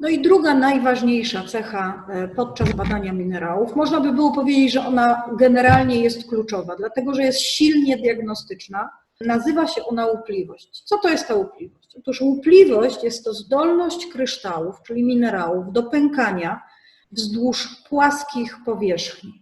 No i druga najważniejsza cecha e, podczas badania minerałów, można by było powiedzieć, że ona generalnie jest kluczowa, dlatego że jest silnie diagnostyczna. Nazywa się ona łupliwość. Co to jest ta łupliwość? Otóż łupliwość jest to zdolność kryształów, czyli minerałów, do pękania wzdłuż płaskich powierzchni.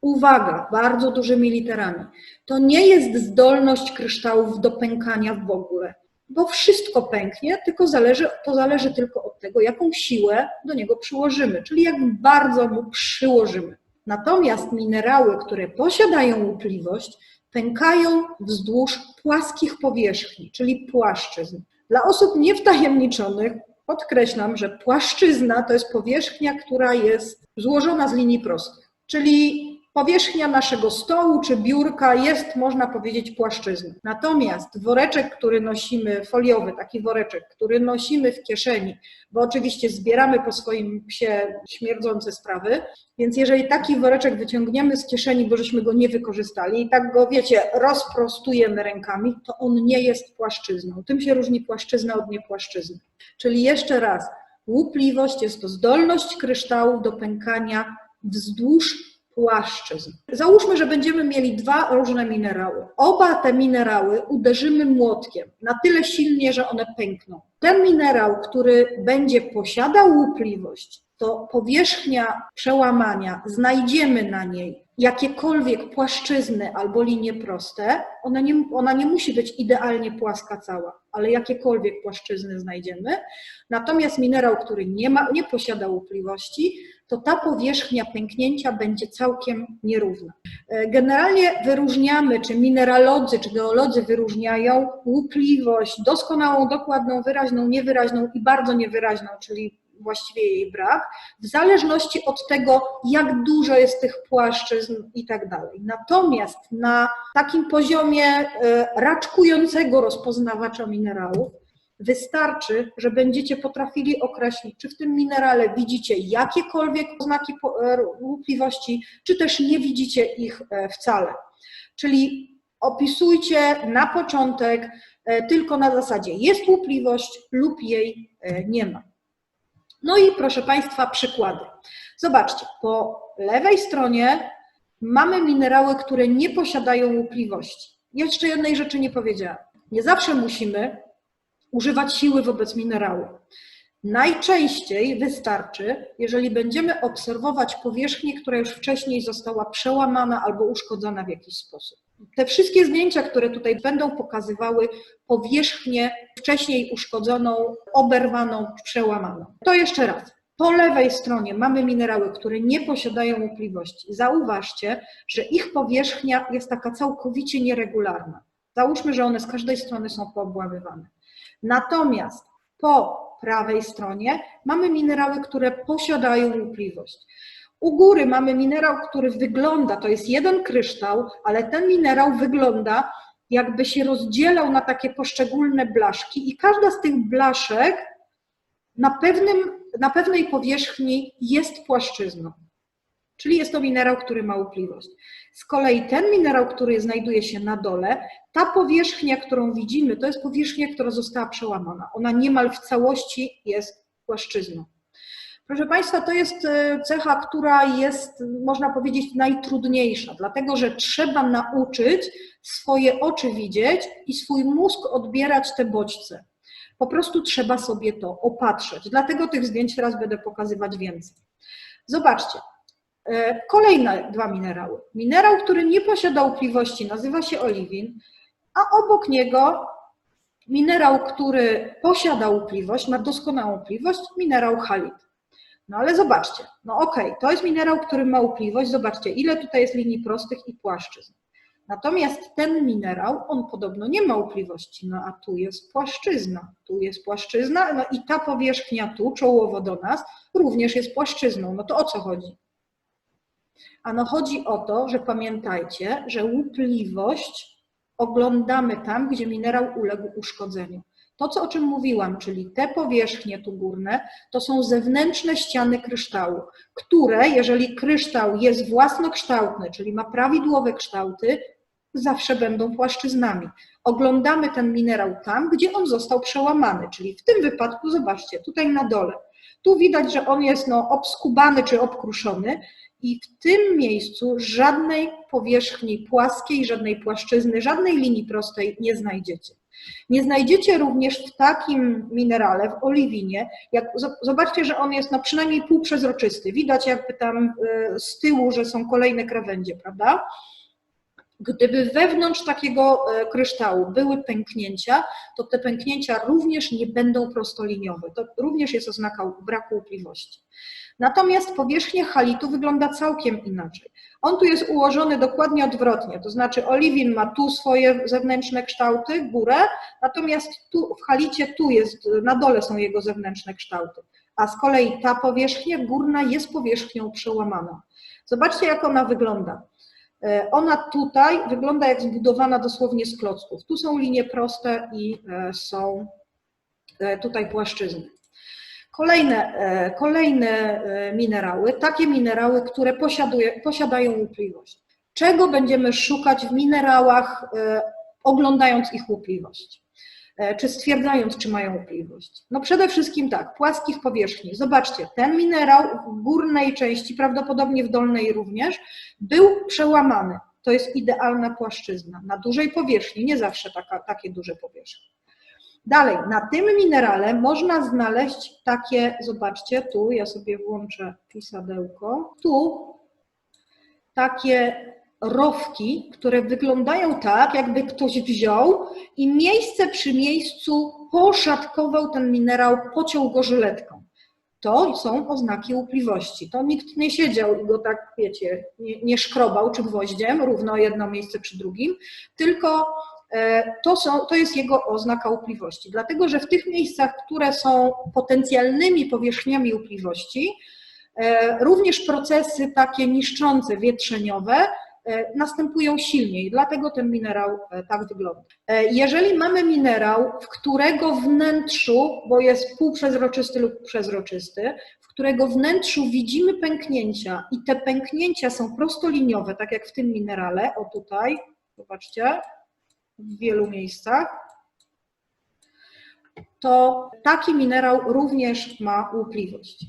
Uwaga, bardzo dużymi literami. To nie jest zdolność kryształów do pękania w ogóle bo wszystko pęknie, tylko zależy, to zależy tylko od tego, jaką siłę do niego przyłożymy, czyli jak bardzo mu przyłożymy. Natomiast minerały, które posiadają łupliwość, pękają wzdłuż płaskich powierzchni, czyli płaszczyzn. Dla osób niewtajemniczonych podkreślam, że płaszczyzna to jest powierzchnia, która jest złożona z linii prostych, czyli Powierzchnia naszego stołu czy biurka jest, można powiedzieć, płaszczyzną. Natomiast woreczek, który nosimy, foliowy taki woreczek, który nosimy w kieszeni, bo oczywiście zbieramy po swoim psie śmierdzące sprawy, więc jeżeli taki woreczek wyciągniemy z kieszeni, bo żeśmy go nie wykorzystali i tak go, wiecie, rozprostujemy rękami, to on nie jest płaszczyzną. Tym się różni płaszczyzna od niepłaszczyzny. Czyli jeszcze raz, łupliwość jest to zdolność kryształów do pękania wzdłuż płaszczyzn. Załóżmy, że będziemy mieli dwa różne minerały. Oba te minerały uderzymy młotkiem na tyle silnie, że one pękną. Ten minerał, który będzie posiadał łupliwość, to powierzchnia przełamania, znajdziemy na niej jakiekolwiek płaszczyzny albo linie proste, ona nie, ona nie musi być idealnie płaska cała, ale jakiekolwiek płaszczyzny znajdziemy. Natomiast minerał, który nie, ma, nie posiada łupliwości, to ta powierzchnia pęknięcia będzie całkiem nierówna. E, generalnie wyróżniamy, czy mineralodzy, czy geolodzy wyróżniają łupliwość, doskonałą, dokładną, wyraźną, niewyraźną i bardzo niewyraźną, czyli właściwie jej brak, w zależności od tego, jak dużo jest tych płaszczyzn i tak dalej. Natomiast na takim poziomie e, raczkującego rozpoznawacza minerałów, Wystarczy, że będziecie potrafili określić, czy w tym minerale widzicie jakiekolwiek oznaki łupliwości, czy też nie widzicie ich e, wcale. Czyli opisujcie na początek e, tylko na zasadzie jest łupliwość lub jej e, nie ma. No i proszę Państwa, przykłady. Zobaczcie, po lewej stronie mamy minerały, które nie posiadają łupliwości. Jeszcze jednej rzeczy nie powiedziałam. Nie zawsze musimy używać siły wobec minerału. Najczęściej wystarczy, jeżeli będziemy obserwować powierzchnię, która już wcześniej została przełamana albo uszkodzona w jakiś sposób. Te wszystkie zdjęcia, które tutaj będą pokazywały powierzchnię wcześniej uszkodzoną, oberwaną, przełamaną. To jeszcze raz. Po lewej stronie mamy minerały, które nie posiadają łupliwości. Zauważcie, że ich powierzchnia jest taka całkowicie nieregularna. Załóżmy, że one z każdej strony są poobławywane. Natomiast po prawej stronie mamy minerały, które posiadają łupliwość. U góry mamy minerał, który wygląda, to jest jeden kryształ, ale ten minerał wygląda jakby się rozdzielał na takie poszczególne blaszki i każda z tych blaszek na, pewnym, na pewnej powierzchni jest płaszczyzną. Czyli jest to minerał, który ma łupliwość. Z kolei ten minerał, który znajduje się na dole, ta powierzchnia, którą widzimy, to jest powierzchnia, która została przełamana. Ona niemal w całości jest płaszczyzną. Proszę Państwa, to jest e, cecha, która jest, można powiedzieć, najtrudniejsza, dlatego że trzeba nauczyć swoje oczy widzieć i swój mózg odbierać te bodźce. Po prostu trzeba sobie to opatrzeć. Dlatego tych zdjęć teraz będę pokazywać więcej. Zobaczcie, E, kolejne dwa minerały. Minerał, który nie posiada łupliwości, nazywa się oliwin, a obok niego minerał, który posiada łupliwość, ma doskonałą łupliwość, minerał halit. No ale zobaczcie, no okej, okay, to jest minerał, który ma łupliwość, zobaczcie, ile tutaj jest linii prostych i płaszczyzn. Natomiast ten minerał, on podobno nie ma łupliwości, no a tu jest płaszczyzna, tu jest płaszczyzna, no i ta powierzchnia tu, czołowo do nas, również jest płaszczyzną. No to o co chodzi? Ano chodzi o to, że pamiętajcie, że łupliwość oglądamy tam, gdzie minerał uległ uszkodzeniu. To, co o czym mówiłam, czyli te powierzchnie tu górne, to są zewnętrzne ściany kryształu, które, jeżeli kryształ jest własnokształtny, czyli ma prawidłowe kształty, zawsze będą płaszczyznami. Oglądamy ten minerał tam, gdzie on został przełamany, czyli w tym wypadku, zobaczcie, tutaj na dole. Tu widać, że on jest no, obskubany czy obkruszony i w tym miejscu żadnej powierzchni płaskiej, żadnej płaszczyzny, żadnej linii prostej nie znajdziecie. Nie znajdziecie również w takim minerale, w oliwinie, jak, zobaczcie, że on jest no przynajmniej półprzezroczysty. Widać jakby tam e, z tyłu, że są kolejne krawędzie, prawda? Gdyby wewnątrz takiego e, kryształu były pęknięcia, to te pęknięcia również nie będą prostoliniowe. To również jest oznaka braku łupliwości. Natomiast powierzchnia halitu wygląda całkiem inaczej. On tu jest ułożony dokładnie odwrotnie, to znaczy oliwin ma tu swoje zewnętrzne kształty, górę, natomiast tu w halicie tu jest, na dole są jego zewnętrzne kształty. A z kolei ta powierzchnia górna jest powierzchnią przełamaną. Zobaczcie, jak ona wygląda. E, ona tutaj wygląda jak zbudowana dosłownie z klocków. Tu są linie proste i e, są e, tutaj płaszczyzny. Kolejne, kolejne minerały, takie minerały, które posiadają łupliwość. Czego będziemy szukać w minerałach, oglądając ich łupliwość? E, czy stwierdzając, czy mają łupliwość? No przede wszystkim tak, płaskich powierzchni. Zobaczcie, ten minerał w górnej części, prawdopodobnie w dolnej również, był przełamany. To jest idealna płaszczyzna. Na dużej powierzchni, nie zawsze taka, takie duże powierzchnie. Dalej, na tym minerale można znaleźć takie, zobaczcie, tu ja sobie włączę pisadełko, tu takie rowki, które wyglądają tak, jakby ktoś wziął i miejsce przy miejscu poszatkował ten minerał, pociął go żyletką. To są oznaki łupliwości. To nikt nie siedział i go tak, wiecie, nie, nie szkrobał czy gwoździem, równo jedno miejsce przy drugim, tylko to, są, to jest jego oznaka łupliwości. Dlatego, że w tych miejscach, które są potencjalnymi powierzchniami łupliwości, e, również procesy takie niszczące, wietrzeniowe E, następują silniej, dlatego ten minerał e, tak wygląda. E, jeżeli mamy minerał, w którego wnętrzu, bo jest półprzezroczysty lub przezroczysty, w którego wnętrzu widzimy pęknięcia i te pęknięcia są prostoliniowe, tak jak w tym minerale, o tutaj, zobaczcie, w wielu miejscach, to taki minerał również ma łupliwość.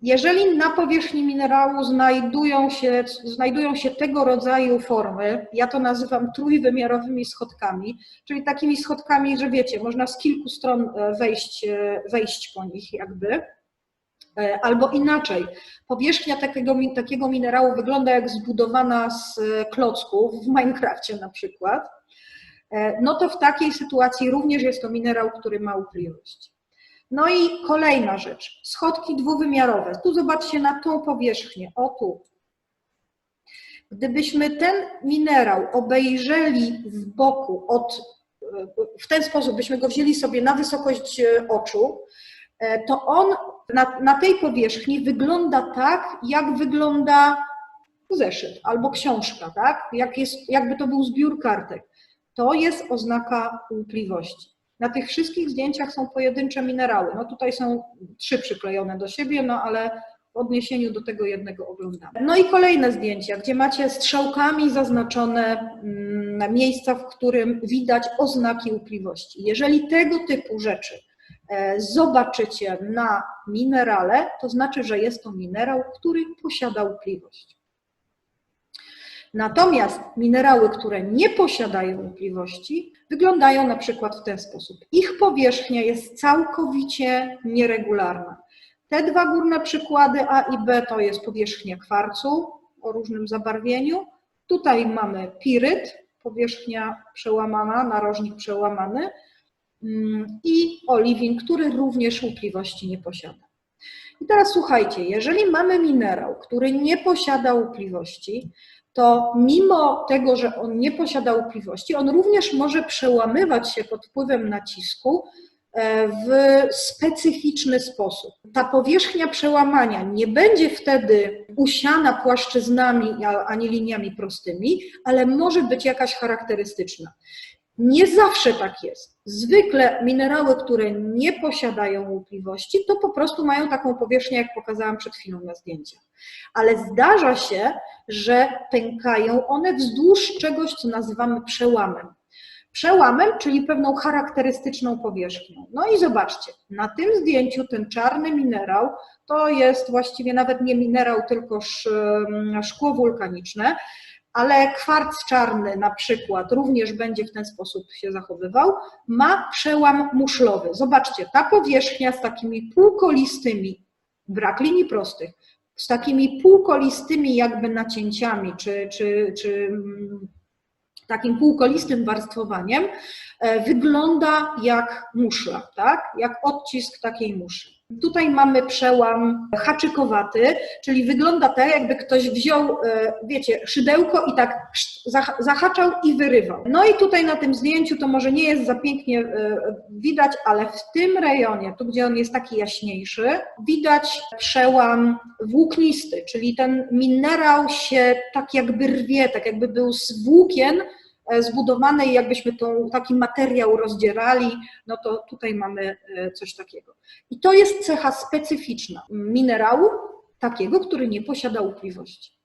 Jeżeli na powierzchni minerału znajdują się, znajdują się tego rodzaju formy, ja to nazywam trójwymiarowymi schodkami, czyli takimi schodkami, że wiecie, można z kilku stron e, wejść, e, wejść po nich jakby. E, albo inaczej, powierzchnia takiego, takiego minerału wygląda jak zbudowana z klocków w Minecrafcie na przykład, no to w takiej sytuacji również jest to minerał, który ma ukrywość. No i kolejna rzecz, schodki dwuwymiarowe. Tu zobaczcie na tą powierzchnię, o tu. Gdybyśmy ten minerał obejrzeli z boku od, w ten sposób, byśmy go wzięli sobie na wysokość e, oczu, e, to on na, na tej powierzchni wygląda tak, jak wygląda zeszyt albo książka, tak? Jak jest, jakby to był zbiór kartek. To jest oznaka łupliwości. Na tych wszystkich zdjęciach są pojedyncze minerały. No tutaj są trzy przyklejone do siebie, no ale w odniesieniu do tego jednego oglądamy. No i kolejne zdjęcia, gdzie macie strzałkami zaznaczone mm, miejsca, w którym widać oznaki łupliwości. Jeżeli tego typu rzeczy e, zobaczycie na minerale, to znaczy, że jest to minerał, który posiada łupliwość. Natomiast minerały, które nie posiadają łupliwości, wyglądają na przykład w ten sposób. Ich powierzchnia jest całkowicie nieregularna. Te dwa górne przykłady A i B to jest powierzchnia kwarcu o różnym zabarwieniu. Tutaj mamy piryt, powierzchnia przełamana, narożnik przełamany mm, i oliwin, który również łupliwości nie posiada. I teraz słuchajcie, jeżeli mamy minerał, który nie posiada łupliwości, to mimo tego, że on nie posiada łupliwości, on również może przełamywać się pod wpływem nacisku e, w specyficzny sposób. Ta powierzchnia przełamania nie będzie wtedy usiana płaszczyznami ani liniami prostymi, ale może być jakaś charakterystyczna. Nie zawsze tak jest. Zwykle minerały, które nie posiadają łupliwości, to po prostu mają taką powierzchnię, jak pokazałam przed chwilą na zdjęciach. Ale zdarza się, że pękają one wzdłuż czegoś, co nazywamy przełamem. Przełamem, czyli pewną charakterystyczną powierzchnią. No i zobaczcie, na tym zdjęciu ten czarny minerał to jest właściwie nawet nie minerał, tylko szkło wulkaniczne, ale kwarc czarny na przykład również będzie w ten sposób się zachowywał, ma przełam muszlowy. Zobaczcie, ta powierzchnia z takimi półkolistymi, brak linii prostych, z takimi półkolistymi jakby nacięciami, czy, czy, czy takim półkolistym warstwowaniem, e, wygląda jak muszla, tak? jak odcisk takiej muszli. Tutaj mamy przełam haczykowaty, czyli wygląda tak, jakby ktoś wziął, e, wiecie, szydełko i tak zahaczał i wyrywał. No i tutaj na tym zdjęciu to może nie jest za pięknie e, widać, ale w tym rejonie, tu gdzie on jest taki jaśniejszy, widać przełam włóknisty, czyli ten minerał się tak jakby rwie, tak jakby był z włókien E, zbudowanej, jakbyśmy tą, taki materiał rozdzierali, no to tutaj mamy e, coś takiego. I to jest cecha specyficzna minerału, takiego, który nie posiada łupliwości.